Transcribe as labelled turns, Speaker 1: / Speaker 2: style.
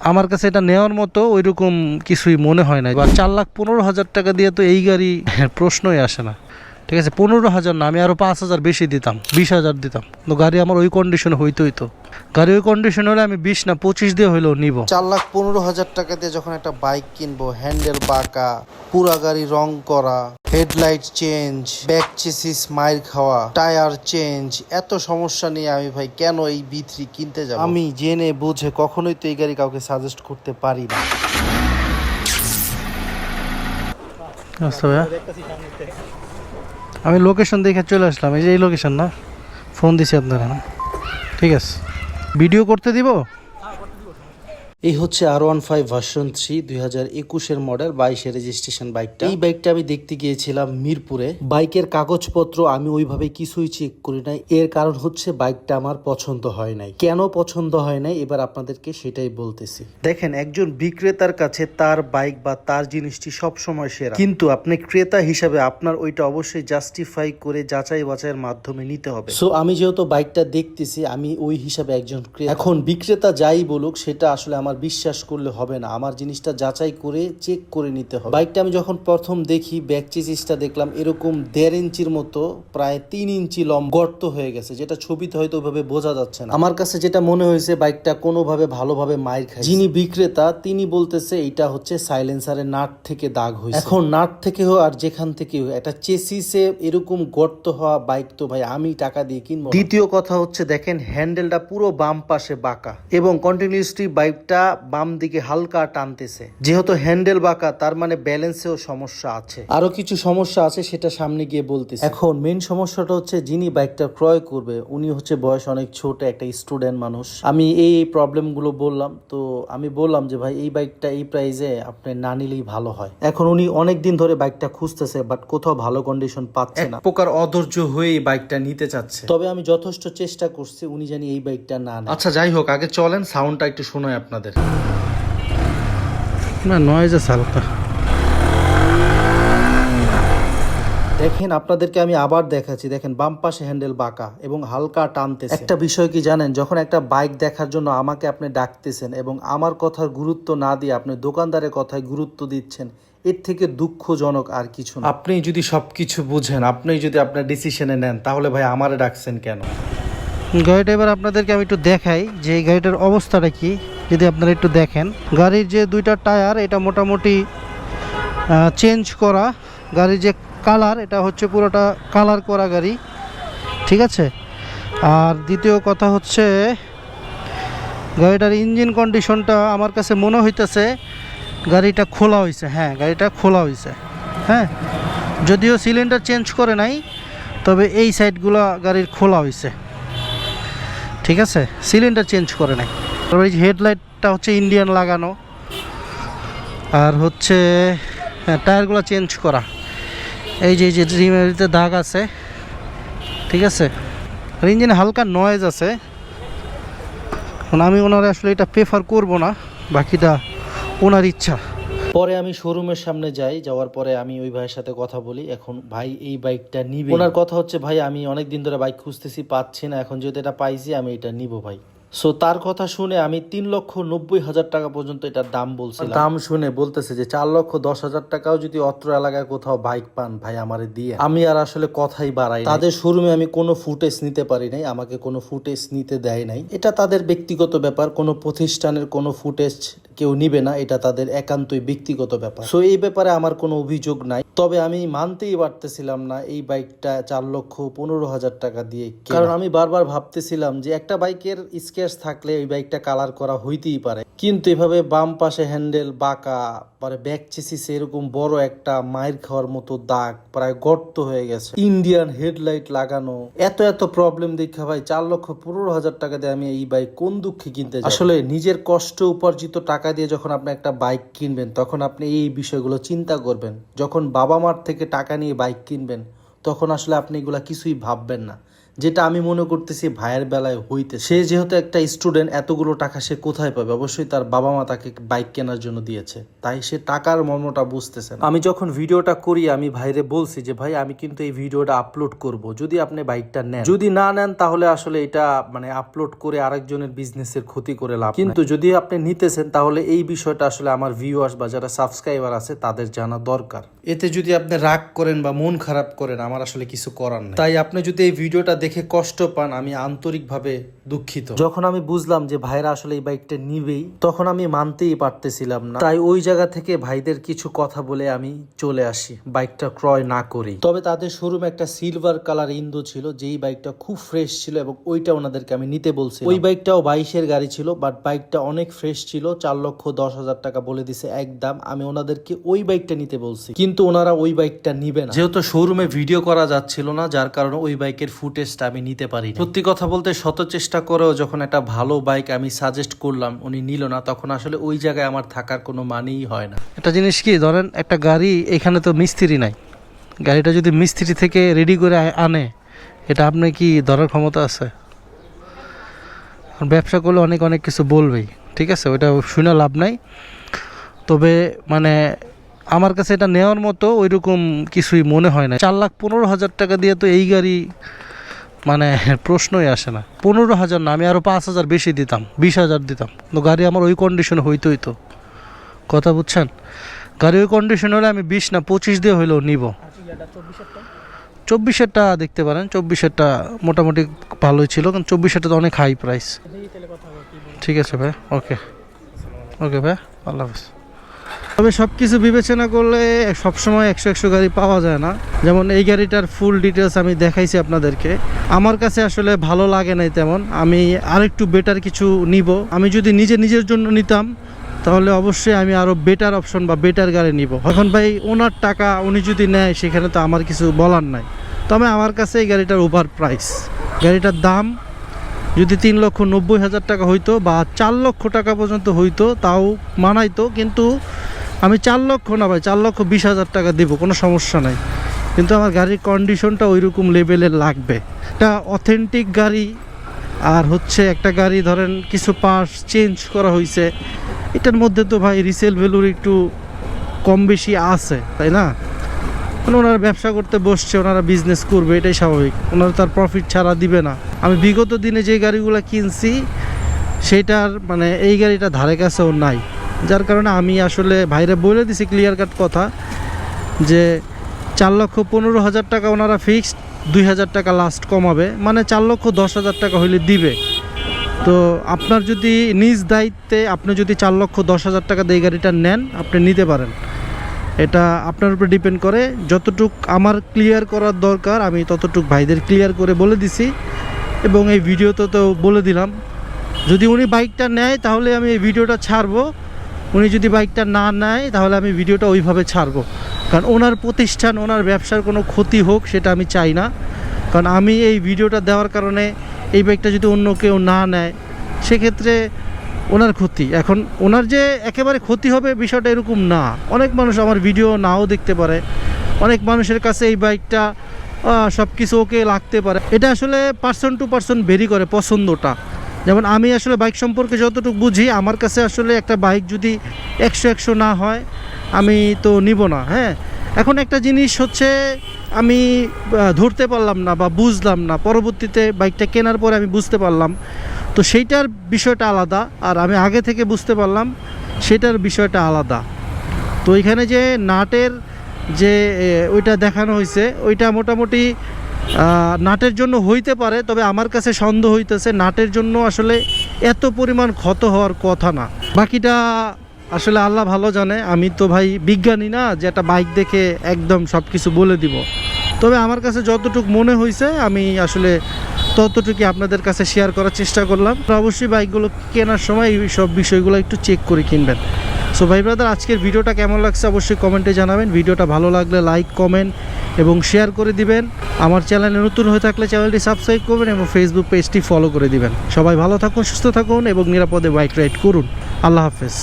Speaker 1: আমার কাছে এটা নেওয়ার মতো ওইরকম কিছুই মনে হয় না বা চার লাখ পনেরো হাজার টাকা দিয়ে তো এই গাড়ি প্রশ্নই আসে না। ঠিক আছে পনেরো হাজার না আমি আরও পাঁচ হাজার বেশি দিতাম বিশ হাজার দিতাম। তো গাড়ি আমার ওই কন্ডিশনে হইতোই তো গাড়ি ওই কন্ডিশন হলে আমি বিশ না পঁচিশ দিয়ে হইলেও নিব।
Speaker 2: চার লাখ পনেরো হাজার টাকা দিয়ে যখন একটা বাইক কিনবো হ্যান্ডেল বাঁকা পুরা গাড়ি রং করা হেডলাইট চেঞ্জ ব্যাক চেসিস মাইর খাওয়া টায়ার চেঞ্জ এত সমস্যা নিয়ে আমি ভাই কেন এই বি থ্রি কিনতে যাব? আমি জেনে বুঝে কখনোই তো এই গাড়ি কাউকে সাজেস্ট করতে পারি না।
Speaker 1: আচ্ছা ভাইয়া। আমি লোকেশন দেখে চলে আসলাম। এই যে এই লোকেশন না? ফোন দিছি আপনারা। না ঠিক আছে। ভিডিও করতে দিব?
Speaker 2: এই হচ্ছে আর ওয়ান ফাইভ ভার্সন থ্রি দুই হাজার একুশের মডেল বাইশের রেজিস্ট্রেশন বাইকটা এই বাইকটা আমি দেখতে গিয়েছিলাম মিরপুরে। বাইকের কাগজপত্র আমি ওইভাবে কিছুই চেক করি নাই। এর কারণ হচ্ছে বাইকটা আমার পছন্দ হয় নাই। কেন পছন্দ হয় নাই? এবার আপনাদেরকে সেটাই বলতেছি। দেখেন, একজন বিক্রেতার কাছে তার বাইক বা তার জিনিসটি সব সময় সেরা। কিন্তু আপনি ক্রেতা হিসাবে আপনার ওইটা অবশ্যই জাস্টিফাই করে যাচাই বাছাইয়ের মাধ্যমে নিতে হবে। সো আমি যেহেতু বাইকটা দেখতেছি, আমি ওই হিসাবে একজন এখন বিক্রেতা যাই বলুক, সেটা আসলে আমার বিশ্বাস করলে হবে না। আমার জিনিসটা যাচাই করে চেক করে নিতে হবে। বাইকটা আমি যখন প্রথম দেখি ব্যাক চেসিসটা দেখলাম, এরকম দেড় ইঞ্চির মতো, প্রায় তিন ইঞ্চি লম গর্ত হয়ে গেছে। যেটা ছবিতে হয়তো ওইভাবে বোঝা যাচ্ছে না। আমার কাছে যেটা মনে হয়েছে, বাইকটা কোনোভাবে ভালোভাবে মাইর খায় যিনি বিক্রেতা, তিনি বলতেছে এটা হচ্ছে সাইলেন্সারের নাট থেকে দাগ হয়েছে এখন নাট থেকে হোক আর যেখান থেকে হোক, একটা চেসিসে এরকম গর্ত হওয়া বাইক তো ভাই, আমি টাকা দিয়ে কিনবো দ্বিতীয় কথা হচ্ছে, দেখেন হ্যান্ডেলটা পুরো বাম পাশে বাঁকা। এবং কন্টিনিউসলি বাইকটা বাম দিকে হালকা টানতেছে। যেহেতু হ্যান্ডেল বাঁকা তার মানে ব্যালেন্সেও সমস্যা আছে। আরও কিছু সমস্যা আছে সেটা সামনে গিয়ে বলতেছি। এখন মেন সমস্যাটা হচ্ছে যিনি বাইকটা ক্রয় করবে উনি হচ্ছে বয়স অনেক ছোট একটা স্টুডেন্ট মানুষ। আমি এই এই প্রবলেমগুলো বললাম তো আমি বললাম যে ভাই এই বাইকটা এই প্রাইসে আপনি না নিলেই ভালো হয়। এখন উনি অনেক দিন ধরে বাইকটা খুঁজতেছে বাট কোথাও ভালো কন্ডিশন পাচ্ছে না। প্রকার অধৈর্য হয়ে এই বাইকটা নিতে চাচ্ছে। তবে আমি যথেষ্ট চেষ্টা করছি উনি জানি এই বাইকটা না
Speaker 1: আচ্ছা যাই হোক আগে চলেন সাউন্ডটা একটু শোনাই আপনাদের। না নয়েজ আছে হালকা
Speaker 2: দেখেন আপনাদেরকে আমি আবার দেখাচ্ছি। দেখেন বাম পাশে হ্যান্ডেল বাঁকা এবং হালকা টানতেছে। একটা বিষয় কি জানেন? যখন একটা বাইক দেখার জন্য আমাকে আপনি ডাকতেছেন এবং আমার কথার গুরুত্ব না দিয়ে আপনি দোকানদারের কথায় গুরুত্ব দিচ্ছেন এর থেকে দুঃখজনক আর কিছু না।
Speaker 1: আপনি যদি সবকিছু বুঝেন আপনি যদি আপনার ডিসিশনে নেন তাহলে ভাই আমারে ডাকছেন কেন? গাড়িটা এবার আপনাদেরকে আমি একটু দেখাই যে এই গাড়িটার অবস্থাটা কি। যদি আপনারা একটু দেখেন, গাড়ির যে দুইটা টায়ার, এটা মোটামুটি চেঞ্জ করা। গাড়ির যে কালার এটা হচ্ছে পুরোটা কালার করা গাড়ি। ঠিক আছে? আর দ্বিতীয় কথা হচ্ছে, গাড়িটার ইঞ্জিন কন্ডিশনটা আমার কাছে মনে হইতেছে, গাড়িটা খোলা হয়েছে হ্যাঁ গাড়িটা খোলা হয়েছে হ্যাঁ? যদিও সিলিন্ডার চেঞ্জ করে নাই, তবে এই সাইডগুলো গাড়ির খোলা হয়েছে ঠিক আছে? সিলিন্ডার চেঞ্জ করে নাই। তারপরে এই হেডলাইটটা হচ্ছে ইন্ডিয়ান লাগানো। আর হচ্ছে হ্যাঁ, টায়ারগুলো চেঞ্জ করা। এই যে যে রিমেরিতে দাগ আছে। ঠিক আছে? আর ইঞ্জিনে হালকা নয়েজ আছে। আমি ওনার আসলে এটা প্রেফার করব না। বাকিটা ওনার ইচ্ছা।
Speaker 2: পরে আমি শোরুমের সামনে যাই যাওয়ার পরে আমি ওই ভাইয়ের সাথে কথা বলি। এখন ভাই এই বাইকটা নিবে। ওনার কথা হচ্ছে ভাই আমি অনেক দিন ধরে বাইক খুঁজতেছি পাচ্ছি না। এখন যেহেতু এটা পাইছি আমি এটা নিব ভাই। সো তার কথা শুনে আমি তিন লক্ষ নব্বই হাজার টাকা পর্যন্ত এটার দাম বলছি দাম শুনে বলতেছে যে, চার লক্ষ দশ হাজার টাকাও যদি অত্র এলাকায় কোথাও বাইক পান, ভাই আমারে দিয়ে। আমি আর আসলে কথাই বাড়াই তাদের শোরুমে আমি কোনো ফুটেজ নিতে পারি নাই, আমাকে কোনো ফুটেজ নিতে দেয় নাই। এটা তাদের ব্যক্তিগত ব্যাপার, কোনো প্রতিষ্ঠানের কোনো ফুটেজ কেউ নিবে না, এটা তাদের একান্তই ব্যক্তিগত ব্যাপার। সো এই ব্যাপারে আমার কোনো অভিযোগ নাই। তবে আমি মানতেই পারতেছিলাম না এই বাইকটা চার লক্ষ পনেরো হাজার টাকা দিয়ে কারণ আমি বারবার ভাবতেছিলাম যে একটা বাইকের স্কেচ থাকলে ওই বাইকটা কালার করা হইতেই পারে। কিন্তু এভাবে বাম পাশে হ্যান্ডেল, বাঁকা, পরে ব্যাক চেসিস এরকম বড় একটা মায়ের খাওয়ার মতো দাগ প্রায় গর্ত হয়ে গেছে। ইন্ডিয়ান হেডলাইট লাগানো, এত এত প্রবলেম দেখা ভাই, চার লক্ষ পনেরো হাজার টাকা দিয়ে আমি এই বাইক কোন দুঃখে কিনতে? আসলে নিজের কষ্ট উপার্জিত টাকা দিয়ে যখন আপনি একটা বাইক কিনবেন, তখন আপনি এই বিষয়গুলো চিন্তা করবেন। যখন বাবা মার থেকে টাকা নিয়ে বাইক কিনবেন, তখন আসলে আপনি এগুলা কিছুই ভাববেন না। যেটা আমি মনে করতেছি ভাইয়ের বেলায় হইতে। সে যেহেতু একটা স্টুডেন্ট এতগুলো টাকা সে কোথায় পাবে? অবশ্যই তার বাবা মা তাকে বাইক কেনার জন্য দিয়েছে। তাই সে টাকার মর্মটা বুঝতেছে আমি যখন ভিডিওটা করি আমি ভাইরে বলছি যে ভাই আমি কিন্তু এই ভিডিওটা আপলোড করব। যদি আপনি বাইকটা নেন। যদি না নেন তাহলে আসলে এটা মানে আপলোড করে আরেকজনের বিজনেসের ক্ষতি করে লাভ কিন্তু যদি আপনি নিতেছেন তাহলে এই বিষয়টা আসলে আমার ভিউয়ার্স বা যারা সাবস্ক্রাইবার আছে তাদের জানা দরকার। এতে যদি আপনি রাগ করেন বা মন খারাপ করেন আমার আসলে কিছু করার নেই। তাই আপনি যদি এই ভিডিওটা দেখে কষ্ট পান আমি আন্তরিকভাবে দুঃখিত। যখন আমি বুঝলাম যে ভাইরা আসলে এই বাইকটা নিবেই তখন আমি মানতেই পারতেছিলাম না। তাই ওই জায়গা থেকে ভাইদের কিছু কথা বলে আমি চলে আসি বাইকটা ক্রয় না করি তবে তাদের শোরুমে একটা সিলভার কালার ইন্দো ছিল যেই বাইকটা খুব ফ্রেশ ছিল এবং ওইটা ওনাদেরকে আমি নিতে বলছি ওই বাইকটাও বাইশের গাড়ি ছিল বাট বাইকটা অনেক ফ্রেশ ছিল চার লক্ষ দশ হাজার টাকা বলে দিছে একদম আমি ওনাদেরকে ওই বাইকটা নিতে বলছি। কিন্তু ওনারা ওই বাইকটা নিবে না। যেহেতু শোরুমে ভিডিও করা যাচ্ছিল না যার কারণে ওই বাইকের ফুটেজটা আমি নিতে পারি সত্যি কথা বলতে শত চেষ্টা করেও যখন একটা ভালো বাইক আমি সাজেস্ট করলাম উনি নিল না তখন আসলে ওই জায়গায় আমার থাকার কোনো মানেই হয় না।
Speaker 1: একটা জিনিস কি ধরেন একটা গাড়ি এখানে তো মিস্ত্রি নাই। গাড়িটা যদি মিস্ত্রি থেকে রেডি করে আনে এটা আপনি কি ধরার ক্ষমতা আছে? ব্যবসা করলে অনেক অনেক কিছু বলবেই ঠিক আছে? ওইটা শুনে লাভ নাই। তবে মানে আমার কাছে এটা নেওয়ার মতো ওইরকম কিছুই মনে হয় না। চার লাখ পনেরো হাজার টাকা দিয়ে তো এই গাড়ি মানে প্রশ্নই আসে না। পনেরো হাজার না, আমি আরও পাঁচ হাজার বেশি দিতাম, বিশ হাজার দিতাম। তো গাড়ি আমার ওই কন্ডিশনে হইতোই তো। কথা বুঝছেন? গাড়ি ওই কন্ডিশন হলে আমি বিশ না পঁচিশ দিয়ে হইলেও নিব। চব্বিশেরটা দেখতে পারেন, চব্বিশেরটা মোটামুটি ভালোই ছিল, কারণ চব্বিশেরটা তো অনেক হাই প্রাইস ঠিক আছে ভাই ওকে ওকে ভাই, আল্লাহ হাফিজ। তবে সব কিছু বিবেচনা করলে সবসময় একশো একশো গাড়ি পাওয়া যায় না। যেমন এই গাড়িটার ফুল ডিটেলস আমি দেখাইছি আপনাদেরকে। আমার কাছে আসলে ভালো লাগে নাই তেমন। আমি আরেকটু বেটার কিছু নিব। আমি যদি নিজে নিজের জন্য নিতাম, তাহলে অবশ্যই আমি আরও বেটার অপশন বা বেটার গাড়ি নিব। এখন ভাই ওনার টাকা উনি যদি নেয়, সেখানে তো আমার কিছু বলার নাই। তবে আমার কাছে এই গাড়িটার ওভার প্রাইস গাড়িটার দাম যদি তিন লক্ষ নব্বই হাজার টাকা হইতো বা চার লক্ষ টাকা পর্যন্ত হইতো, তাও মানাইতো। কিন্তু আমি চার লক্ষ না ভাই, চার লক্ষ বিশ হাজার টাকা দেবো, কোনো সমস্যা নাই। কিন্তু আমার গাড়ির কন্ডিশনটা ওই রকম লেভেলের লাগবে। একটা অথেন্টিক গাড়ি আর হচ্ছে একটা গাড়ি ধরেন কিছু পার্টস চেঞ্জ করা হয়েছে এটার মধ্যে তো ভাই রিসেল ভ্যালুর একটু কম বেশি আছে, তাই না? মানে ওনারা ব্যবসা করতে বসছে, ওনারা বিজনেস করবে, এটাই স্বাভাবিক। ওনারা তার প্রফিট ছাড়া দিবে না। আমি বিগত দিনে যে গাড়িগুলো কিনছি, সেটার মানে এই গাড়িটা ধারে কাছেও নাই। যার কারণে আমি আসলে ভাইরে বলে দিছি ক্লিয়ার কাট কথা যে চার লক্ষ পনেরো হাজার টাকা ওনারা ফিক্সড দুই হাজার টাকা লাস্ট কমাবে। মানে চার লক্ষ দশ হাজার টাকা হইলে দিবে। তো আপনার যদি নিজ দায়িত্বে আপনি যদি চার লক্ষ দশ হাজার টাকা দিয়ে গাড়িটা নেন, আপনি নিতে পারেন। এটা আপনার উপরে ডিপেন্ড করে। যতটুক আমার ক্লিয়ার করার দরকার, আমি ততটুক ভাইদের ক্লিয়ার করে বলে দিছি। এবং এই ভিডিওতে তো বলে দিলাম। যদি উনি বাইকটা নেয়, তাহলে আমি এই ভিডিওটা ছাড়বো। উনি যদি বাইকটা না নেয়, তাহলে আমি ভিডিওটা ওইভাবে ছাড়বো। কারণ ওনার প্রতিষ্ঠান, ওনার ব্যবসার কোনো ক্ষতি হোক, সেটা আমি চাই না। কারণ আমি এই ভিডিওটা দেওয়ার কারণে এই বাইকটা যদি অন্য কেউ না নেয়, সেক্ষেত্রে ওনার ক্ষতি। এখন ওনার যে একেবারে ক্ষতি হবে বিষয়টা এরকম না। অনেক মানুষ আমার ভিডিও নাও দেখতে পারে। অনেক মানুষের কাছে এই বাইকটা সব কিছু ওকে লাগতে পারে। এটা আসলে পার্সন টু পার্সন ভেরি করে পছন্দটা। যেমন আমি আসলে বাইক সম্পর্কে যতটুকু বুঝি, আমার কাছে আসলে একটা বাইক যদি একশো একশো না হয়, আমি তো নিব না হ্যাঁ? এখন একটা জিনিস হচ্ছে, আমি ধরতে পারলাম না বা বুঝলাম না, পরবর্তীতে বাইকটা কেনার পরে আমি বুঝতে পারলাম। তো সেইটার বিষয়টা আলাদা, আর আমি আগে থেকে বুঝতে পারলাম, সেটার বিষয়টা আলাদা। তো এখানে যে নাটের যে ওইটা দেখানো হয়েছে ওইটা মোটামুটি নাটের জন্য হইতে পারে, তবে আমার কাছে সন্দেহ হইতেছে নাটের জন্য আসলে এত পরিমাণ ক্ষত হওয়ার কথা না। বাকিটা আসলে আল্লাহ ভালো জানে, আমি তো ভাই বিজ্ঞানী না, যে একটা বাইক দেখে একদম সব কিছু বলে দিব। তবে আমার কাছে যতটুকু মনে হয়েছে আমি আসলে ততটুকু আপনাদের কাছে শেয়ার করার চেষ্টা করলাম। অবশ্যই বাইকগুলো কেনার সময় এই সব বিষয়গুলো একটু চেক করে কিনবেন। সো ভাই ব্রাদার আজকের ভিডিওটা কেমন লাগছে অবশ্যই কমেন্টে জানাবেন। ভিডিওটা ভালো লাগলে লাইক কমেন্ট এবং শেয়ার করে দিবেন। আমার চ্যানেলে নতুন হয়ে থাকলে চ্যানেলটি সাবস্ক্রাইব করবেন এবং ফেসবুক পেজটি ফলো করে দিবেন। সবাই ভালো থাকুন, সুস্থ থাকুন এবং নিরাপদে বাইক রাইড করুন। আল্লাহ হাফেজ।